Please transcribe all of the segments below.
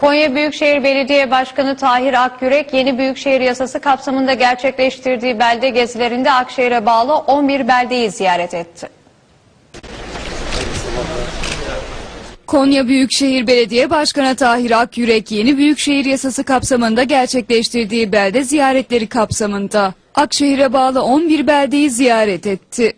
Konya Büyükşehir Belediye Başkanı Tahir Akyürek yeni Büyükşehir Yasası kapsamında gerçekleştirdiği belde gezilerinde Akşehir'e bağlı 11 beldeyi ziyaret etti. Konya Büyükşehir Belediye Başkanı Tahir Akyürek yeni Büyükşehir Yasası kapsamında gerçekleştirdiği belde ziyaretleri kapsamında Akşehir'e bağlı 11 beldeyi ziyaret etti.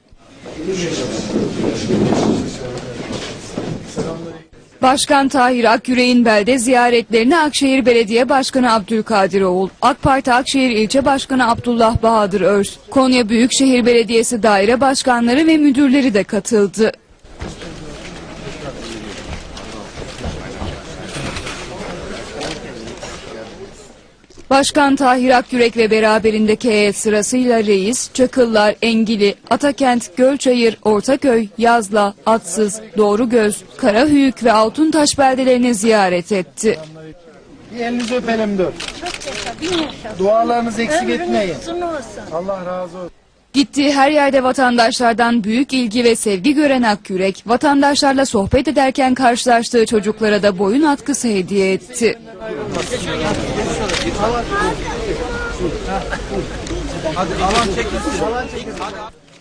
Başkan Tahir Akyürek'in belde ziyaretlerini Akşehir Belediye Başkanı Abdülkadir Oğul, AK Parti Akşehir İlçe Başkanı Abdullah Bahadır Öz, Konya Büyükşehir Belediyesi daire başkanları ve müdürleri de katıldı. Başkan Tahir Akyürek ve beraberindeki heyet sırasıyla Reis, Çakıllar, Engili, Atakent, Gölçayır, Ortaköy, Yazla, Atsız, Doğrugöz, Karahüyük ve Altuntaş beldelerini ziyaret etti. Bir elinizi öpelim dur. Dualarınızı eksik etmeyin. Allah razı olsun. Gittiği her yerde vatandaşlardan büyük ilgi ve sevgi gören Akyürek, vatandaşlarla sohbet ederken karşılaştığı çocuklara da boyun atkısı hediye etti.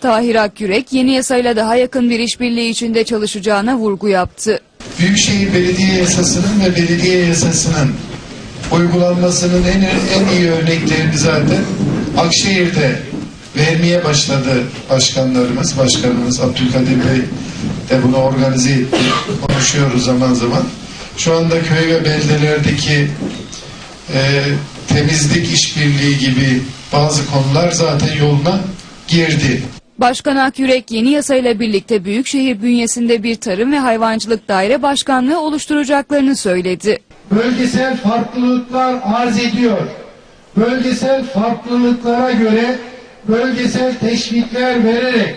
Tahir Akyürek yeni yasayla daha yakın bir işbirliği içinde çalışacağına vurgu yaptı. Büyükşehir Belediye Yasası'nın ve belediye yasasının uygulanmasının en, en iyi örneklerini zaten Akşehir'de vermeye başladı başkanlarımız, başkanımız Abdülkadir Bey de bunu organize etti. Konuşuyoruz zaman zaman. Şu anda köy ve beldelerdeki e, temizlik işbirliği gibi bazı konular zaten yoluna girdi. Başkan Akyürek yeni yasayla birlikte Büyükşehir bünyesinde bir tarım ve hayvancılık daire başkanlığı oluşturacaklarını söyledi. Bölgesel farklılıklar arz ediyor. Bölgesel farklılıklara göre bölgesel teşvikler vererek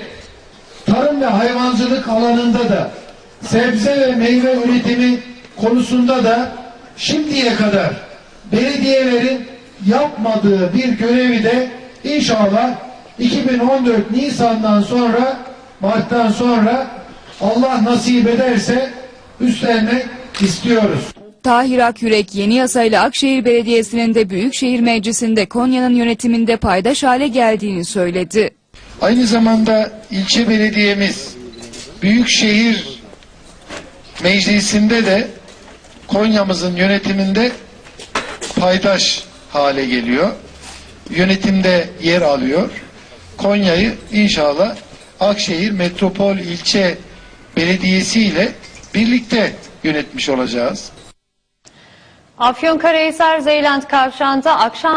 tarım ve hayvancılık alanında da sebze ve meyve üretimi konusunda da şimdiye kadar belediyelerin yapmadığı bir görevi de inşallah 2014 Nisan'dan sonra Mart'tan sonra Allah nasip ederse üstlenmek istiyoruz. Tahir Akyürek yeni yasayla Akşehir Belediyesi'nin de Büyükşehir Meclisi'nde Konya'nın yönetiminde paydaş hale geldiğini söyledi. Aynı zamanda ilçe belediyemiz Büyükşehir Meclisi'nde de Konya'mızın yönetiminde paydaş hale geliyor. Yönetimde yer alıyor. Konya'yı inşallah Akşehir Metropol İlçe Belediyesi ile birlikte yönetmiş olacağız. Afyonkarahisar Zeylent Kavşağı'nda akşam